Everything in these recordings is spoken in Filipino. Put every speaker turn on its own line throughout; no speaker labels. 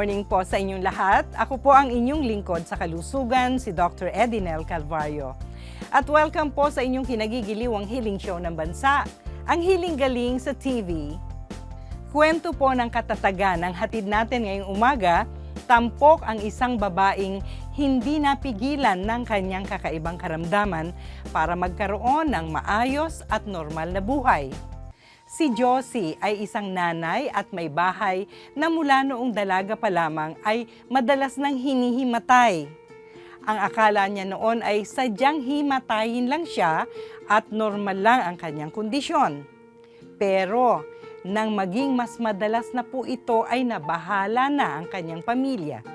Morning po sa inyong lahat. Ako po ang inyong lingkod sa kalusugan, si Dr. Edinel Calvario. At welcome po sa inyong kinagigiliwang healing show ng bansa, ang Healing Galing sa TV. Kwento po ng katatagan ang hatid natin ngayong umaga, tampok ang isang babaeng hindi napigilan ng kanyang kakaibang karamdaman para magkaroon ng maayos at normal na buhay. Si Josie ay isang nanay at may bahay na mula noong dalaga pa lamang ay madalas nang hinihimatay. Ang akala niya noon ay sadyang himatayin lang siya at normal lang ang kanyang kondisyon. Pero nang maging mas madalas na po ito ay nabahala na ang kanyang pamilya.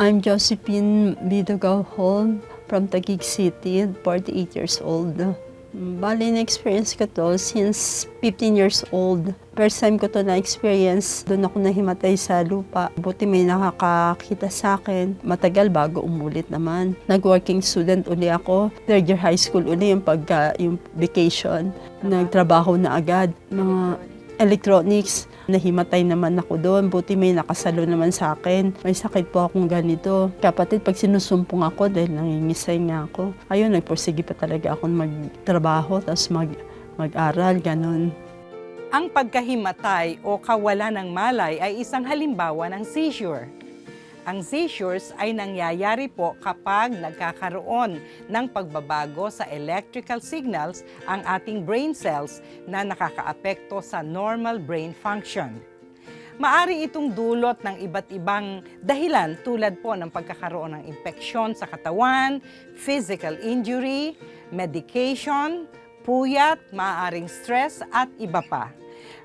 I'm Josephine Bidogaw Holm from Taguig City, 48 years old. Bali, na-experience ko to since 15 years old. First time ko to na-experience, doon ako nahimatay sa lupa. Buti may nakakakita sa akin. Matagal bago umulit naman. Nag-working student uli ako. Third year high school uli yung, pagka, yung vacation. Nagtrabaho na agad. Mga electronics. Nahimatay naman ako doon. Buti may nakasalo naman sa akin. May sakit po akong ganito. Kapatid, pag sinusumpong ako dahil nangingisay nga ako, ayun, nagpursige pa talaga ako magtrabaho, tapos mag, mag-aral, ganun.
Ang pagkahimatay o kawala ng malay ay isang halimbawa ng seizure. Ang seizures ay nangyayari po kapag nagkakaroon ng pagbabago sa electrical signals ang ating brain cells na nakakaapekto sa normal brain function. Maari itong dulot ng iba't ibang dahilan tulad po ng pagkakaroon ng impeksyon sa katawan, physical injury, medication, puyat, maaaring stress at iba pa.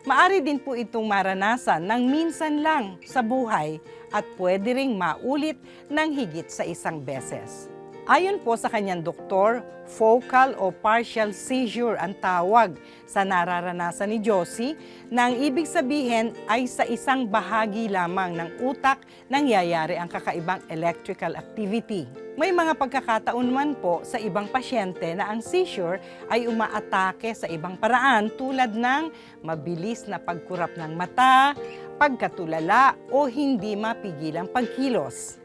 Maari din po itong maranasan ng minsan lang sa buhay at pwede ring maulit ng higit sa isang beses. Ayon po sa kanyang doktor, focal o partial seizure ang tawag sa nararanasan ni Josie na ang ibig sabihin ay sa isang bahagi lamang ng utak nangyayari ang kakaibang electrical activity. May mga pagkakataon man po sa ibang pasyente na ang seizure ay umaatake sa ibang paraan tulad ng mabilis na pagkurap ng mata, pagkatulala o hindi mapigilang pagkilos.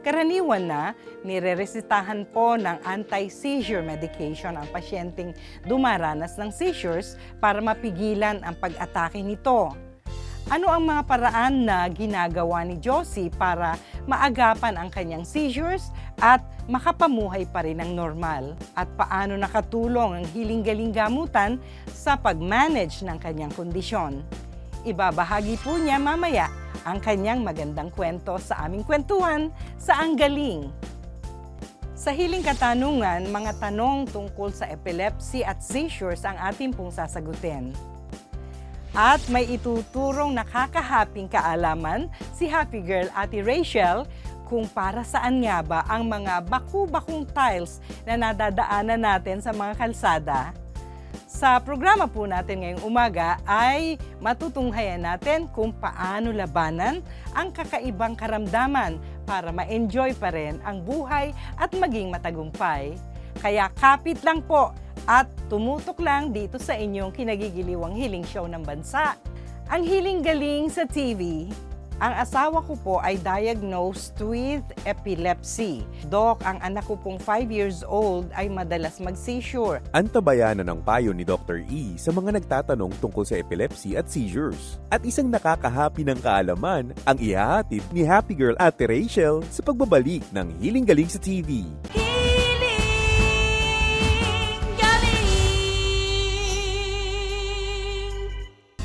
Karaniwan na, nireresitahan po ng anti-seizure medication ang pasyenteng dumaranas ng seizures para mapigilan ang pag-atake nito. Ano ang mga paraan na ginagawa ni Josie para maagapan ang kanyang seizures at makapamuhay pa rin ng normal? At paano nakatulong ang hiling-galing gamutan sa pag-manage ng kanyang kondisyon? Ibabahagi po niya mamaya ang kanyang magandang kwento sa aming kwentuhan sa Ang Galing. Sa hiling katanungan, mga tanong tungkol sa epilepsy at seizures ang ating pong sasagutin. At may ituturong nakakahaping kaalaman si Happy Girl Ate Rachel kung para saan nga ba ang mga baku-bakong tiles na nadadaanan natin sa mga kalsada. Sa programa po natin ngayong umaga ay matutunghayan natin kung paano labanan ang kakaibang karamdaman para ma-enjoy pa rin ang buhay at maging matagumpay. Kaya kapit lang po at tumutok lang dito sa inyong kinagigiliwang healing show ng bansa, ang Hiling Galing sa TV. Ang asawa ko po ay diagnosed with epilepsy. Dok, ang anak ko pong 5 years old ay madalas mag-seizure.
Antabayanan ng payo ni Dr. E sa mga nagtatanong tungkol sa epilepsy at seizures. At isang nakakahapi ng kaalaman ang ihahatid ni Happy Girl Ate Rachel sa pagbabalik ng Hiling Galing sa TV.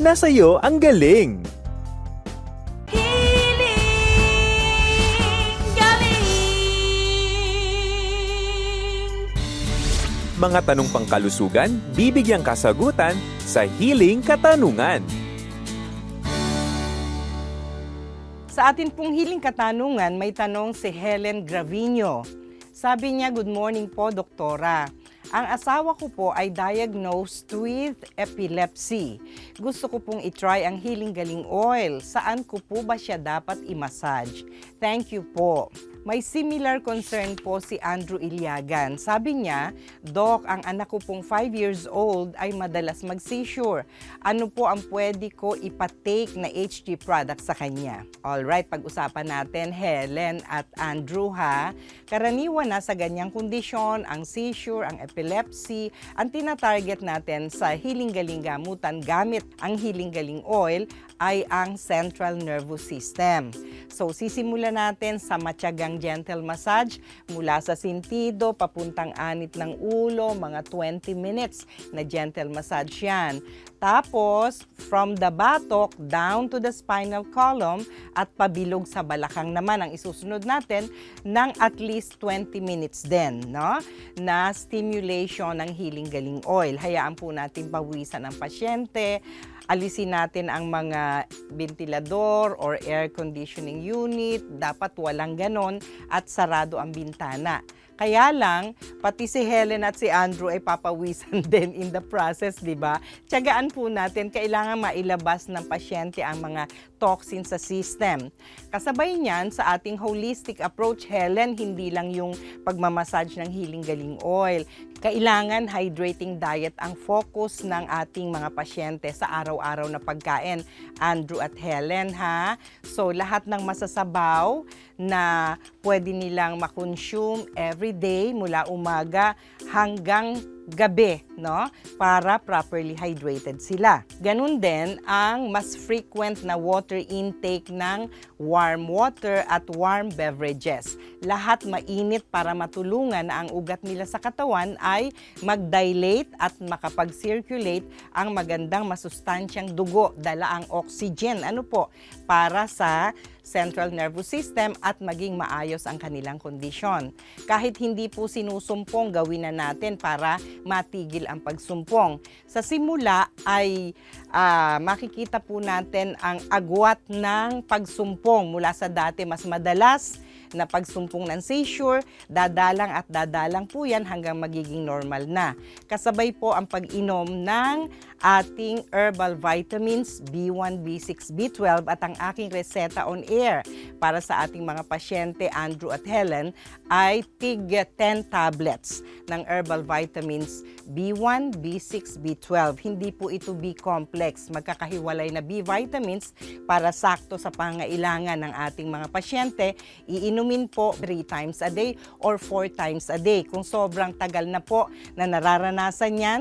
nasa iyo ang galing. Mga tanong pangkalusugan, bibigyang kasagutan sa Healing Katanungan.
Sa atin pong hiling katanungan, may tanong si Helen Gravino. Sabi niya, good morning po, doktora. Ang asawa ko po ay diagnosed with epilepsy. Gusto ko pong itry ang Healing Galing Oil. Saan ko po ba siya dapat i-massage? Thank you po. May similar concern po si Andrew Ilyagan. Sabi niya, Doc, ang anak ko pong 5 years old ay madalas mag-seizure. Ano po ang pwede ko ipatake na HG product sa kanya? Alright, pag-usapan natin Helen at Andrew ha. Karaniwan na sa ganyang kondisyon, ang seizure, ang epilepsy, ang tinatarget natin sa Healing Galing Gamutan gamit ang Healing Galing Oil ay ang central nervous system. So, sisimulan natin sa matyagang gentle massage mula sa sintido papuntang anit ng ulo, mga 20 minutes na gentle massage yan. Tapos, from the batok down to the spinal column at pabilog sa balakang naman ang isusunod natin ng at least 20 minutes din, no? Na stimulation ng healing galing oil. Hayaan po natin pawisan ang pasyente, alisin natin ang mga ventilador or air conditioning unit, dapat walang ganon at sarado ang bintana. Kaya lang, pati si Helen at si Andrew ay papawisan din in the process, di ba? Tiyagaan po natin, kailangan mailabas ng pasyente ang mga toxin sa system. Kasabay niyan, sa ating holistic approach, Helen, hindi lang yung pagmamassage ng healing galing oil. Kailangan hydrating diet ang focus ng ating mga pasyente sa araw-araw na pagkain. Andrew at Helen, ha? So, lahat ng masasabaw na pwede nilang makonsume every day mula umaga hanggang gabi, no? Para properly hydrated sila. Ganun din ang mas frequent na water intake ng warm water at warm beverages. Lahat mainit para matulungan na ang ugat nila sa katawan ay mag-dilate at makapag-circulate ang magandang masustansyang dugo, dala ang oxygen. Ano po? Para sa central nervous system at maging maayos ang kanilang kondisyon. Kahit hindi po sinusumpong, gawin na natin para matigil ang pagsumpong. Sa simula ay ah, makikita po natin ang agwat ng pagsumpong mula sa dati mas madalas na pagsumpong ng seizure, dadalang at dadalang po yan hanggang magiging normal na. Kasabay po ang pag-inom ng ating herbal vitamins B1, B6, B12 at ang aking reseta on air para sa ating mga pasyente, Andrew at Helen, ay tig 10 tablets ng herbal vitamins B1, B6, B12. Hindi po ito B-complex. Magkakahiwalay na B vitamins para sakto sa pangailangan ng ating mga pasyente. Iinumin po 3 times a day or 4 times a day. Kung sobrang tagal na po na nararanasan yan,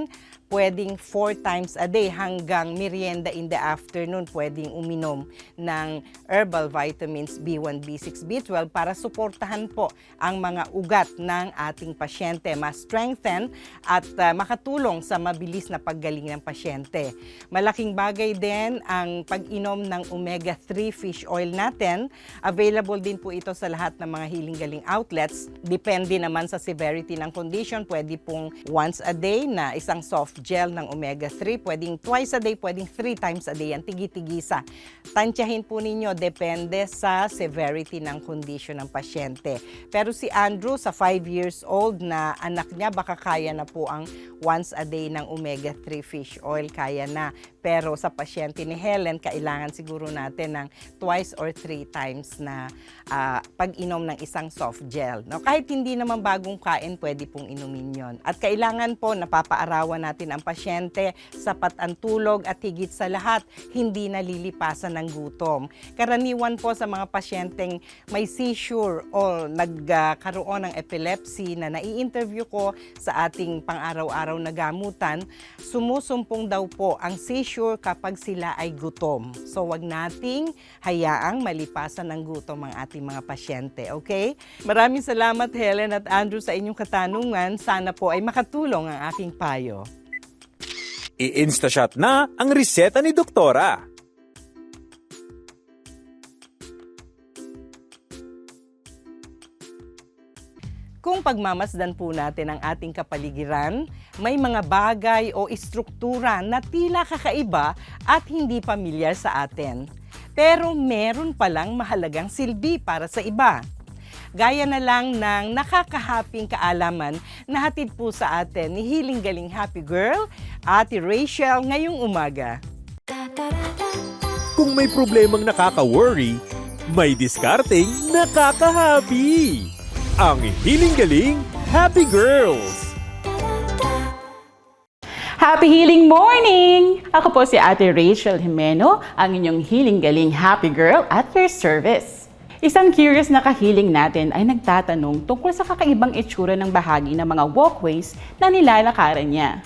pwedeng 4 times a day hanggang merienda in the afternoon pwedeng uminom ng herbal vitamins B1, B6, B12 para suportahan po ang mga ugat ng ating pasyente, ma-strengthen at uh, makatulong sa mabilis na paggaling ng pasyente. Malaking bagay din ang pag-inom ng omega-3 fish oil natin. Available din po ito sa lahat ng mga hiling-galing outlets. Depende naman sa severity ng condition. Pwede pong once a day na isang soft gel ng omega-3. Pwedeng twice a day, pwedeng three times a day. Yan, tigi-tigisa. Tansyahin po ninyo, depende sa severity ng condition ng pasyente. Pero si Andrew, sa 5 years old na anak niya, baka kaya na po ang once a day ng omega-3 fish oil. Kaya na. Pero sa pasyente ni Helen, kailangan siguro natin ng twice or three times na ah, pag-inom ng isang soft gel. No? Kahit hindi naman bagong kain, pwede pong inumin yon. At kailangan po, napapaarawan natin natin ang pasyente, sapat ang tulog at higit sa lahat, hindi nalilipasan ng gutom. Karaniwan po sa mga pasyenteng may seizure o nagkaroon ng epilepsy na nai-interview ko sa ating pang-araw-araw na gamutan, sumusumpong daw po ang seizure kapag sila ay gutom. So wag nating hayaang malipasan ng gutom ang ating mga pasyente, okay? Maraming salamat Helen at Andrew sa inyong katanungan. Sana po ay makatulong ang aking payo.
I-instashot na ang reseta ni Doktora.
Kung pagmamasdan po natin ang ating kapaligiran, may mga bagay o istruktura na tila kakaiba at hindi pamilyar sa atin. Pero meron palang mahalagang silbi para sa iba. Gaya na lang ng nakakahaping kaalaman na hatid po sa atin ni Hiling Galing Happy Girl, Ate Rachel ngayong umaga.
Kung may problemang nakaka-worry, may diskarteng nakaka-happy. Ang Hiling Galing Happy Girls!
Happy Healing Morning! Ako po si Ate Rachel Jimeno, ang inyong healing galing happy girl at your service. Isang curious na kahiling natin ay nagtatanong tungkol sa kakaibang itsura ng bahagi ng mga walkways na nilalakaran niya.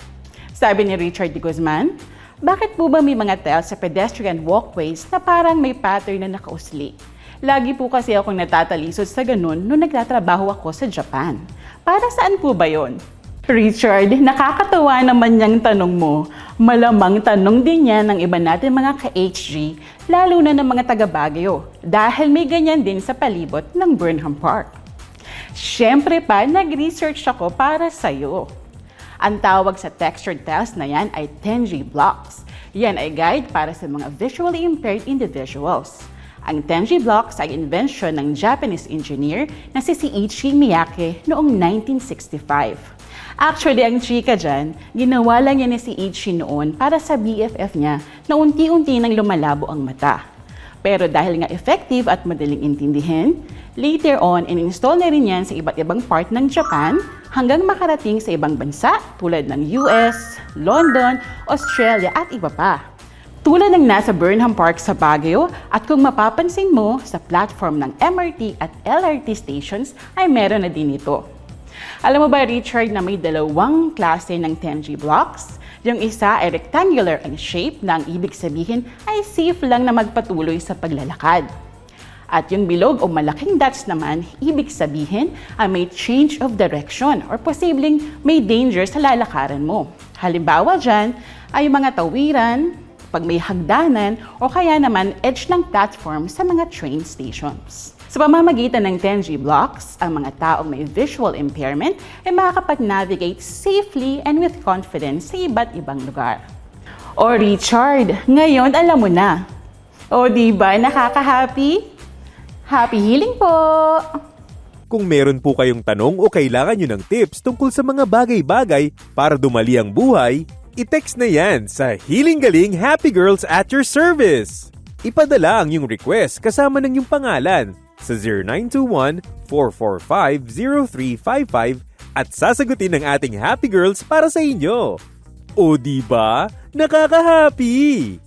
Sabi ni Richard de Guzman, bakit po ba may mga tiles sa pedestrian walkways na parang may pattern na nakausli? Lagi po kasi akong natatalisod sa ganun nung nagtatrabaho ako sa Japan. Para saan po ba yon? Richard, nakakatawa naman niyang tanong mo. Malamang tanong din yan ng iba natin mga ka-HG, lalo na ng mga taga Baguio, dahil may ganyan din sa palibot ng Burnham Park. Siyempre pa, nag-research ako para sa'yo. Ang tawag sa textured tiles na yan ay Tenji blocks. Yan ay guide para sa mga visually impaired individuals. Ang Tenji blocks ay invention ng Japanese engineer na si Seiichi Miyake noong 1965. Actually, ang chika dyan, ginawa lang yan ni si Ichi noon para sa BFF niya na unti-unti nang lumalabo ang mata. Pero dahil nga effective at madaling intindihin, later on, in-install na rin yan sa iba't ibang part ng Japan hanggang makarating sa ibang bansa tulad ng US, London, Australia at iba pa. Tulad ng nasa Burnham Park sa Baguio at kung mapapansin mo sa platform ng MRT at LRT stations ay meron na din ito. Alam mo ba, Richard, na may dalawang klase ng Tenji blocks? Yung isa ay rectangular ang shape na ang ibig sabihin ay safe lang na magpatuloy sa paglalakad. At yung bilog o malaking dots naman, ibig sabihin ay may change of direction or posibleng may danger sa lalakaran mo. Halimbawa dyan ay yung mga tawiran, pag may hagdanan o kaya naman edge ng platform sa mga train stations. Sa pamamagitan ng 10G blocks, ang mga taong may visual impairment ay makakapag-navigate safely and with confidence sa iba't ibang lugar. O Richard, ngayon alam mo na. O di ba nakaka-happy? Happy healing po!
Kung meron po kayong tanong o kailangan nyo ng tips tungkol sa mga bagay-bagay para dumali ang buhay, i-text na yan sa Healing Galing Happy Girls at your service. Ipadala ang iyong request kasama ng iyong pangalan sa 0921-445-0355 at sasagutin ng ating Happy Girls para sa inyo. O di ba? Nakaka-happy!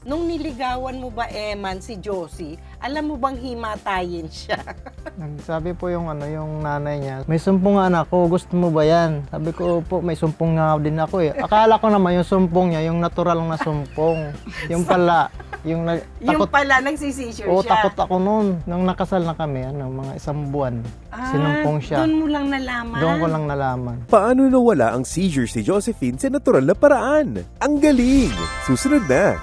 Nung niligawan mo ba, Eman, si Josie, alam mo bang himatayin siya?
Nagsabi po yung ano yung nanay niya, may sumpong nga anak ko, gusto mo ba yan? Sabi ko, po, may sumpong nga din ako eh. Akala ko naman yung sumpong niya, yung natural na sumpong. Yung pala, yung nag,
yung
takot,
pala, nagsisisure
oo,
siya.
takot ako noon. Nung nakasal na kami, ano, mga isang buwan,
Ah,
sinumpong siya.
Doon mo lang nalaman.
Doon ko lang nalaman.
Paano nawala ang seizure si Josephine sa natural na paraan? Ang galing! Susunod na!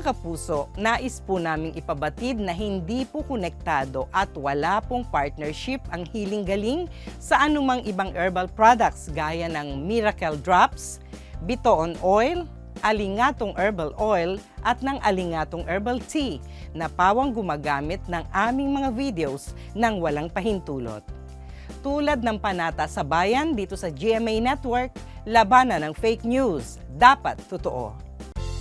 Kapuso, nais po naming ipabatid na hindi po konektado at wala pong partnership ang Healing Galing sa anumang ibang herbal products gaya ng Miracle Drops, Bitoon Oil, Alingatong Herbal Oil at ng Alingatong Herbal Tea na pawang gumagamit ng aming mga videos ng walang pahintulot. Tulad ng panata sa bayan dito sa GMA Network, labanan ng fake news. Dapat totoo.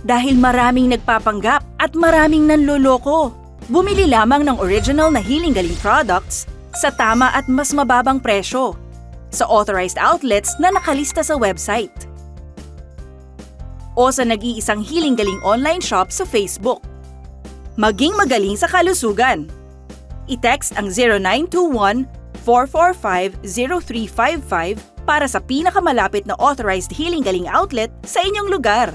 Dahil maraming nagpapanggap at maraming nanloloko. Bumili lamang ng original na Healing Galing products sa tama at mas mababang presyo sa authorized outlets na nakalista sa website. O sa nag-iisang Healing Galing online shop sa Facebook. Maging magaling sa kalusugan. I-text ang 0921-445-0355 para sa pinakamalapit na authorized Healing Galing outlet sa inyong lugar.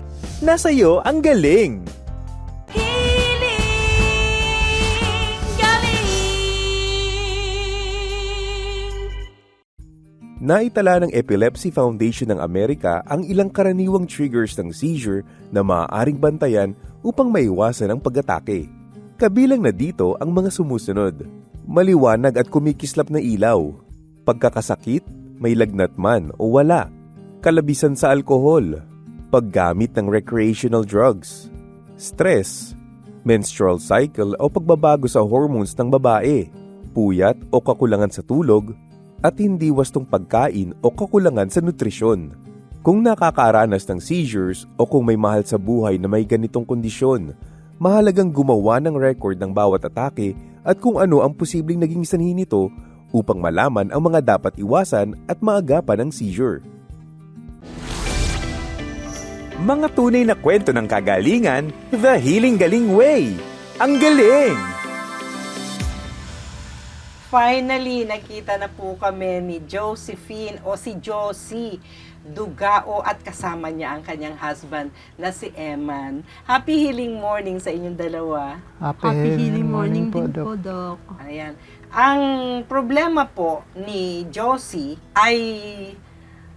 nasa iyo ang galing. Naitala ng Epilepsy Foundation ng Amerika ang ilang karaniwang triggers ng seizure na maaaring bantayan upang maiwasan ang pag-atake. Kabilang na dito ang mga sumusunod. Maliwanag at kumikislap na ilaw. Pagkakasakit, may lagnat man o wala. Kalabisan sa alkohol. Paggamit ng recreational drugs. Stress. Menstrual cycle o pagbabago sa hormones ng babae. Puyat o kakulangan sa tulog. At hindi wastong pagkain o kakulangan sa nutrisyon. Kung nakakaranas ng seizures o kung may mahal sa buhay na may ganitong kondisyon, mahalagang gumawa ng record ng bawat atake at kung ano ang posibleng naging sanhi nito upang malaman ang mga dapat iwasan at maagapan ng seizure. Mga tunay na kwento ng kagalingan, The Healing Galing Way. Ang galing!
Finally, nakita na po kami ni Josephine o si Josie Dugao at kasama niya ang kanyang husband na si Eman. Happy healing morning sa inyong dalawa.
Happy healing morning din po, Doc.
Ayan. Ang problema po ni Josie ay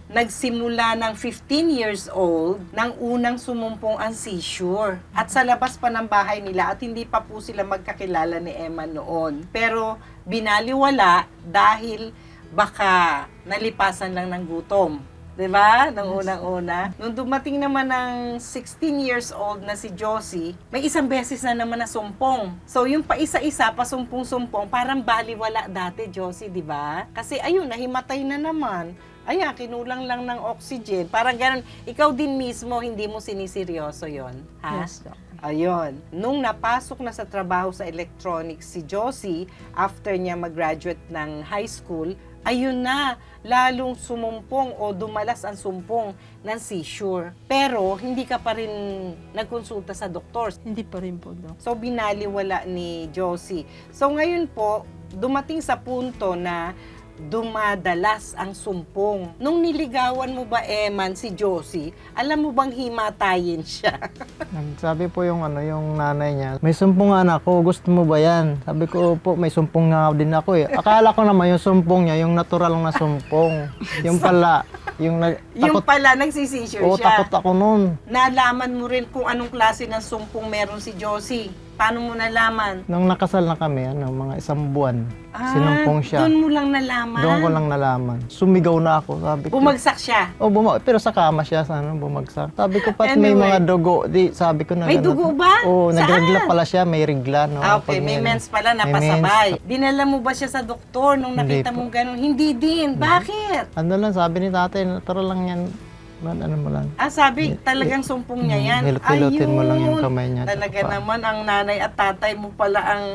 nagsimula ng 15 years old nang unang sumumpong ang seizure. At sa labas pa ng bahay nila at hindi pa po sila magkakilala ni Emma noon. Pero binaliwala dahil baka nalipasan lang ng gutom. 'Di ba? Nung unang-una. Nung dumating naman ng 16 years old na si Josie, may isang beses na naman na sumpong. So yung pa isa-isa, pa sumpong-sumpong, parang baliwala dati, Josie, 'di ba? Kasi ayun, nahimatay na naman. Ayan, kinulang lang ng oxygen. Parang ganun. Ikaw din mismo, hindi mo siniseryoso yon Ha?
Yes, Doc.
Ayun. Nung napasok na sa trabaho sa electronics si Josie, after niya mag-graduate ng high school, ayun na, lalong sumumpong o dumalas ang sumpong ng seizure. Pero, hindi ka pa rin nagkonsulta sa doktor.
Hindi pa rin po, Doc.
So, binaliwala ni Josie. So, ngayon po, dumating sa punto na dumadalas ang sumpong. Nung niligawan mo ba, Eman, si Josie, alam mo bang himatayin siya?
Sabi po yung ano, yung nanay niya, may sumpong anak ko, gusto mo ba yan? Sabi ko po, may sumpong nga din ako eh. Akala ko naman yung sumpong niya, yung natural na sumpong. Yung pala, yung nag,
yung
takot,
pala, nagsisisure
oo,
siya.
takot ako nun.
Nalaman mo rin kung anong klase ng sumpong meron si Josie. Paano mo nalaman?
Nung nakasal na kami, ano, mga isang buwan,
Ah,
sinumpong siya.
Doon mo lang nalaman?
Doon ko lang nalaman. Sumigaw na ako, sabi ko.
Bumagsak siya.
Oh, buma pero sa kama siya, sana bumagsak. Sabi ko, pat may
Anyway.
mga dugo. Di, sabi ko na
May
ganun.
dugo ba?
Oo,
Saan?
nagregla pala siya, may regla. No,
Ah, okay,
Pag
may mens pala
May
napasabay.
mens.
Dinala mo ba siya sa doktor nung nakita mong ganun? Hindi din. Bakit?
Ano lang, sabi ni tatay, natural lang yan. Man, ano mo lang.
Ah, sabi, talagang sumpong niya yan.
Mm, hilot-hilotin mo lang yung kamay niya.
Talaga
Tsaka pa.
naman, ang nanay at tatay mo pala ang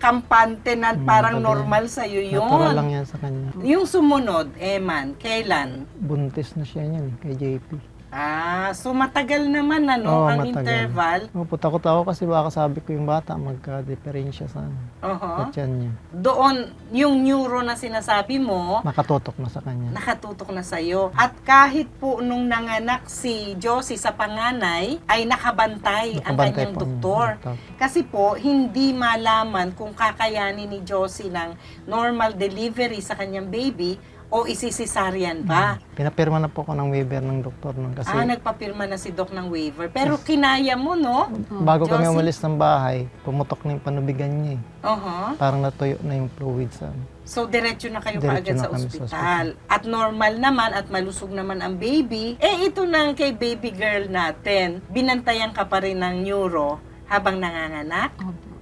kampante na parang
sabi
normal sa'yo yun.
Natural lang yan sa kanya.
Yung sumunod, Eman, kailan?
Buntis na siya niyan, kay JP.
Ah, so matagal naman ano,
Oo,
ang
matagal.
interval.
Opo, takot ako kasi baka sabi ko yung bata magka-diferensya sa ano,
Oho.
sa tiyan niya.
Doon, yung neuro na sinasabi mo,
Nakatutok na sa kanya.
nakatutok na sa'yo. At kahit po nung nanganak si Josie sa panganay, ay nakabantay, ang
Nakabantay
kanyang
po niya.
doktor.
Opo.
Kasi po, hindi malaman kung kakayanin ni Josie ng normal delivery sa kanyang baby o isisisaryan ba.
Pinapirma na po ako ng waiver ng doktor nun kasi
ah, nagpapirma na si Doc ng waiver. Pero kinaya mo, no?
bago kami
Josie?
umalis ng bahay, pumutok na yung panubigan niya eh.
Oho.
Parang natuyo na yung fluid sa
So, diretso na kayo
Diretso
kaagad
na
sa
kami sa
ospital. At normal naman at malusog naman ang baby. Eh, ito na kay baby girl natin. Binantayan ka pa rin ng neuro habang nanganganak?
Opo.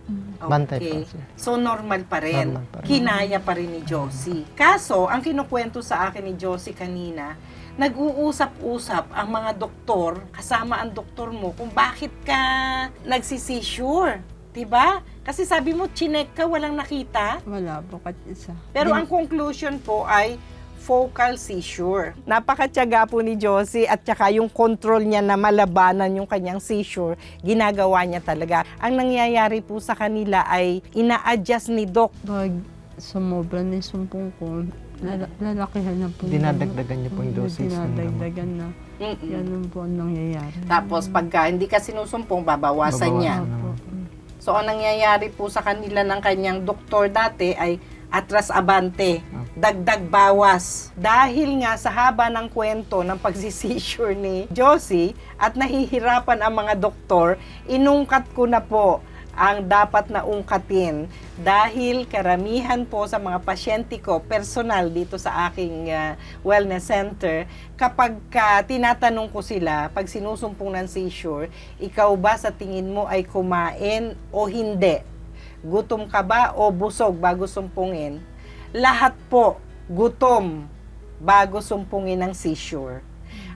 Bantay
Okay.
pa siya.
So, normal pa rin.
Normal pa rin.
Kinaya pa rin ni Josie. Kaso, ang kinukwento sa akin ni Josie kanina, nag-uusap-usap ang mga doktor, kasama ang doktor mo, kung bakit ka nagsisisure. Diba? Kasi sabi mo, chinek ka, walang nakita.
Wala po kat isa.
Pero ang conclusion po ay focal seizure. Napakatyaga po ni Josie at saka yung control niya na malabanan yung kanyang seizure, ginagawa niya talaga. Ang nangyayari po sa kanila ay ina-adjust ni Doc.
Pag sumobra na yung sumpong ko, lala- lalakihan na po.
Dinadagdagan niyo po yung
Mm,
doses ng gamot.
Dinadagdagan na.
Mm-mm.
Ganun po ang nangyayari.
Tapos pagka hindi ka sinusumpong, babawasan niya.
Babawasan.
Opo.
So ang nangyayari po sa kanila ng kanyang doktor dati ay atras abante, dagdag bawas. Dahil nga sa haba ng kwento ng pagsisisure ni Josie at nahihirapan ang mga doktor, inungkat ko na po ang dapat na ungkatin dahil karamihan po sa mga pasyente ko personal dito sa aking ah, wellness center kapag ka tinatanong ko sila pag sinusumpong ng seizure ikaw ba sa tingin mo ay kumain o hindi gutom ka ba o busog bago sumpungin lahat po gutom bago sumpungin ng seizure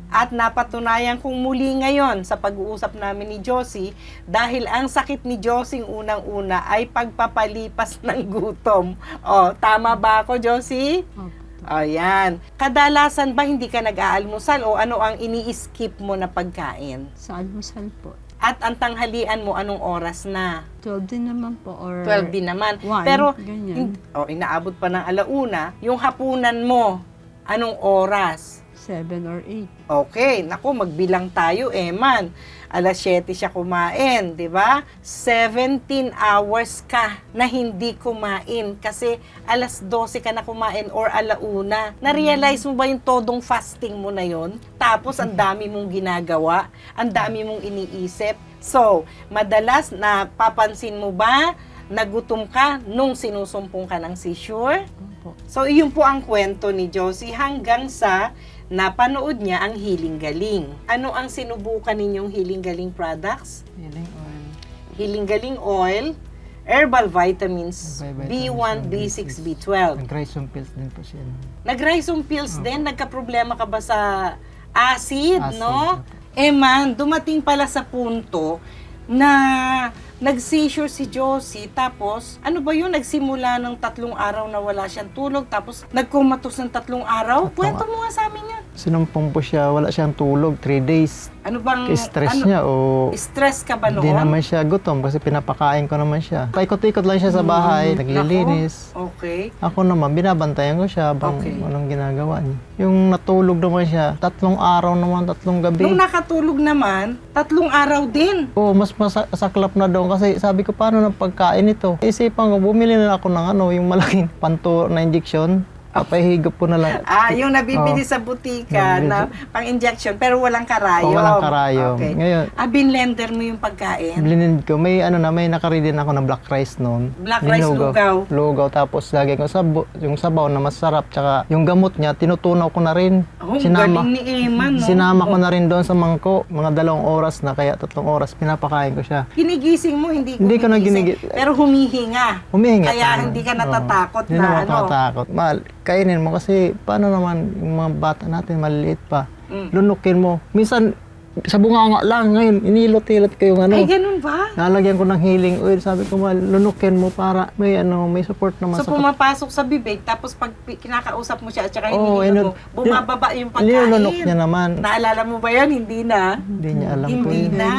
at napatunayan kong muli ngayon sa pag-uusap namin ni Josie dahil ang sakit ni Josie unang-una ay pagpapalipas ng gutom. O, tama ba ako, Josie?
Opo.
Ayan. Kadalasan ba hindi ka nag-aalmusal o ano ang ini-skip mo na pagkain?
Sa almusal po.
At ang tanghalian mo anong oras na?
12 din naman po. Or
12 din naman.
One,
Pero,
ganyan.
oh, inaabot pa ng alauna, yung hapunan mo, anong oras?
7 or 8.
Okay, naku, magbilang tayo, Eman. Alas 7 siya kumain, di ba? 17 hours ka na hindi kumain kasi alas 12 ka na kumain or alauna. Na-realize mo ba yung todong fasting mo na yon? Tapos ang dami mong ginagawa, ang dami mong iniisip. So, madalas napapansin mo ba nagutom ka nung sinusumpong ka ng seizure? So, iyon po ang kwento ni Josie hanggang sa napanood niya ang Healing Galing. Ano ang sinubukan ninyong Healing Galing products?
Healing oil.
Healing Galing Oil, herbal vitamins,
Herbal
B1,
vitamins,
B6,
B6.
B12.
Nag-rhizome pills din po siya.
Nag-rhizome pills din, nagka-problema ka ba sa acid,
Acid,
no?
opo.
Eh man, dumating pala sa punto na nag-seizure si Josie, tapos, ano ba yun, nagsimula ng tatlong araw na wala siyang tulog, tapos nagkumatos ng tatlong araw?
Tatlong
Kwento mo nga sa amin yan.
Sinumpong po siya, wala siyang tulog, 3 days.
Ano bang,
Stress
ano,
niya o
Stress ka ba noon?
hindi naman siya gutom kasi pinapakain ko naman siya. Paikot-ikot lang siya sa bahay, naglilinis.
Nako, Okay.
Ako naman, binabantayan ko siya habang
Okay.
anong ginagawa niya. Yung natulog naman siya, tatlong araw naman, tatlong gabi.
Nung nakatulog naman, tatlong araw din.
Oo, mas masaklap na doon kasi sabi ko, paano ng pagkain ito? Isipan ko, bumili na ako ng ano, yung malaking panto na injection. Papahigop ko na lang.
Ah, yung nabibili
Oo.
sa butika
Nabibili.
na pang-injection pero walang karayom.
Oo, walang karayom.
Okay.
Ngayon,
Ah, binlender mo yung pagkain?
Blinin ko. May ano na, may nakaready na ako ng black rice noon.
Black rice, lugaw.
Lugaw. Tapos lagay ko sa yung sabaw na masarap. Tsaka yung gamot niya, tinutunaw ko na rin.
Oh, galing ni Emma, no?
Sinama ko na rin doon sa mangko. Mga dalawang oras na, kaya tatlong oras, pinapakain ko siya.
Ginigising mo, hindi
Hindi ko na
gumigising,
ginigi-
Pero humihinga.
Humihinga.
Kaya
ka.
hindi ka natatakot
Hindi
na
naman
ano.
ako natatakot. Mahal, kainin mo kasi paano naman yung mga bata natin, maliliit pa.
Mm.
Lunukin mo. Minsan, sa bunganga lang ngayon, inilot-ilot ko yung ano.
Ay, ganun ba?
Nalagyan ko ng healing oil. Sabi ko, lunukin mo para may ano, may support naman
So
sa
pumapasok sa bibig, tapos pag kinakausap mo siya at saka hindi
inun-
mo, bumababa yung pagkain.
Nilunok niya naman.
Naalala mo ba yan? Hindi na.
Hindi niya alam ko
Hindi
yun.
na.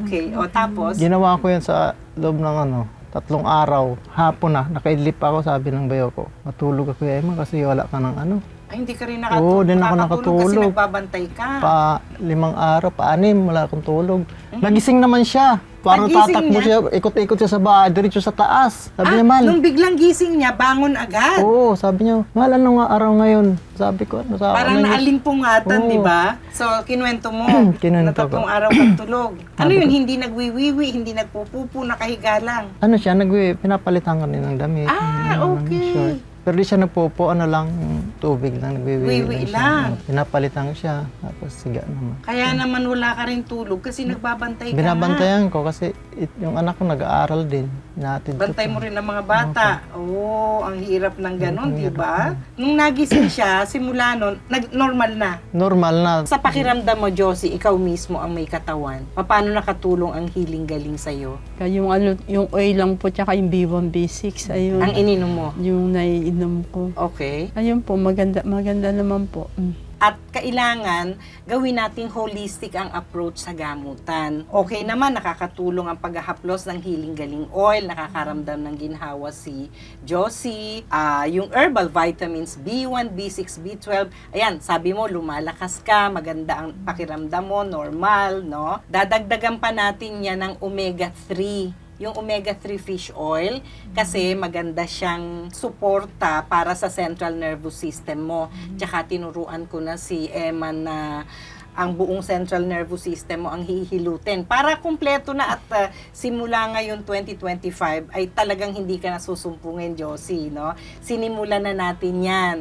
Okay. O tapos,
Ginawa ko yan sa loob ng ano, tatlong araw. Hapon na, nakaidlip ako, sabi ng bayo ko. Matulog ako, Emma, kasi wala ka ng ano.
ay, hindi ka rin
Oo,
nakatulog.
din ako
Kasi
nakatulog.
nagbabantay ka.
Pa limang araw, pa anim, wala akong tulog. Nagising naman siya. Parang
Nagising
tatakbo
niya?
siya, ikot-ikot siya sa bahay, diretso sa taas. Sabi niya,
ah,
Mal.
nung biglang gising niya, bangon agad.
Oo, sabi niya, Mal, ano nga araw ngayon? Sabi ko, ano sa
Parang
ano niya?
naalimpungatan,
Oo.
di ba? So, kinuwento mo,
Kinuwento
na tatlong araw kang tulog. Ano yun, hindi nagwiwiwi, hindi nagpupupo, nakahiga lang.
Ano siya, nag pinapalitan ko ng damit.
Ah, okay.
Pero di siya nagpupo, ano lang, tubig lang, nagwiwi
Wiwi
lang siya.
lang.
Oo, Pinapalitan ko siya, tapos siga naman.
Kaya naman wala ka rin tulog kasi nagbabantay ka nga.
Binabantayan ko kasi it- yung anak ko nag-aaral din. Inatid ko
Bantay mo rin ang mga bata. Oo, ang hirap ng ganun, di ba? Nung nagising siya, simula nun, nag normal na.
Normal na.
Sa pakiramdam mo, Josie, ikaw mismo ang may katawan. Paano nakatulong ang healing galing sa'yo?
Kaya yung, ano, yung oil lang po, tsaka yung B1, B6, ayun.
Ang ininom mo.
yung naiinom ko.
Okay.
Ayun po, maganda, maganda naman po. Mm.
At kailangan gawin nating holistic ang approach sa gamutan. Okay naman, nakakatulong ang paghahaplos ng healing galing oil, nakakaramdam ng ginhawa si Josie, ah, yung herbal vitamins B1, B6, B12. Ayan, sabi mo, lumalakas ka, maganda ang pakiramdam mo, normal, no? Dadagdagan pa natin yan ng omega-3 yung omega-3 fish oil kasi maganda siyang suporta para sa central nervous system mo. Tsaka tinuruan ko na si Emma na ang buong central nervous system mo ang hihilutin. Para kumpleto na at uh, simula ngayon 2025 ay talagang hindi ka nasusumpungin, Josie, no? Sinimulan na natin 'yan.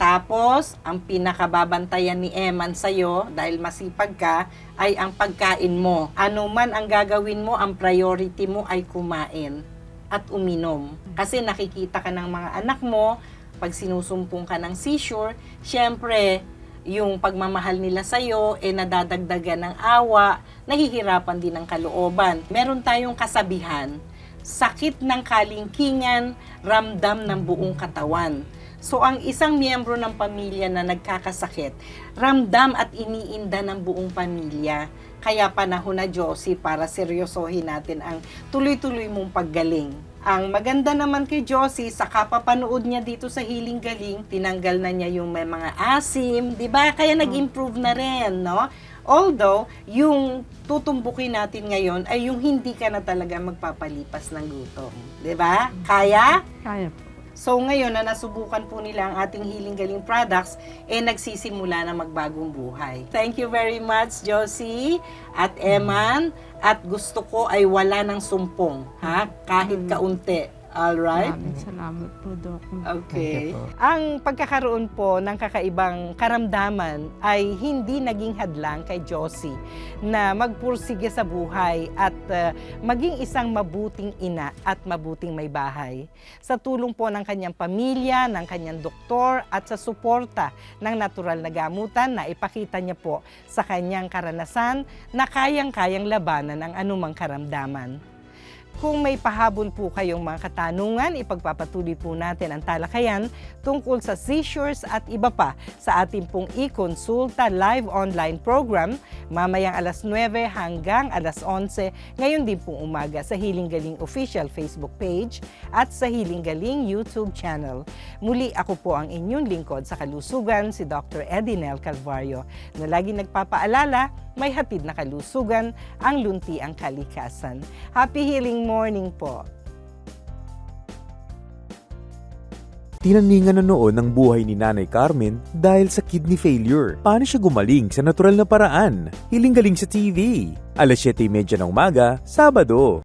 Tapos, ang pinakababantayan ni Eman sa'yo, dahil masipag ka, ay ang pagkain mo. Ano man ang gagawin mo, ang priority mo ay kumain at uminom. Kasi nakikita ka ng mga anak mo, pag sinusumpong ka ng seizure, syempre, yung pagmamahal nila sa'yo, eh nadadagdagan ng awa, nahihirapan din ng kalooban. Meron tayong kasabihan, sakit ng kalingkingan, ramdam ng buong katawan. So ang isang miyembro ng pamilya na nagkakasakit, ramdam at iniinda ng buong pamilya. Kaya panahon na Josie para seryosohin natin ang tuloy-tuloy mong paggaling. Ang maganda naman kay Josie, sa kapapanood niya dito sa Healing Galing, tinanggal na niya yung may mga asim, di ba? Kaya nag-improve na rin, no? Although, yung tutumbukin natin ngayon ay yung hindi ka na talaga magpapalipas ng gutom. Di ba? Kaya?
Kaya po.
So ngayon na nasubukan po nila ang ating Healing Galing products, eh nagsisimula na magbagong buhay. Thank you very much, Josie at Eman. At gusto ko ay wala ng sumpong, ha? Kahit kaunti. Alright?
Maraming salamat po, Doc.
Okay.
Thank you po.
Ang pagkakaroon po ng kakaibang karamdaman ay hindi naging hadlang kay Josie na magpursige sa buhay at uh, maging isang mabuting ina at mabuting may bahay. Sa tulong po ng kanyang pamilya, ng kanyang doktor at sa suporta ng natural na gamutan na ipakita niya po sa kanyang karanasan na kayang-kayang labanan ang anumang karamdaman. Kung may pahabol po kayong mga katanungan, ipagpapatuloy po natin ang talakayan tungkol sa seizures at iba pa sa ating pong e-consulta live online program mamayang alas 9 hanggang alas 11 ngayon din pong umaga sa Hiling Galing official Facebook page at sa Hiling Galing YouTube channel. Muli ako po ang inyong lingkod sa kalusugan, si Dr. Edinel Calvario, na lagi nagpapaalala may hatid na kalusugan ang lunti ang kalikasan. Happy healing morning po!
Tinaningan na noon ang buhay ni Nanay Carmen dahil sa kidney failure. Paano siya gumaling sa natural na paraan? Hiling galing sa TV. Alas 7.30 ng umaga, Sabado.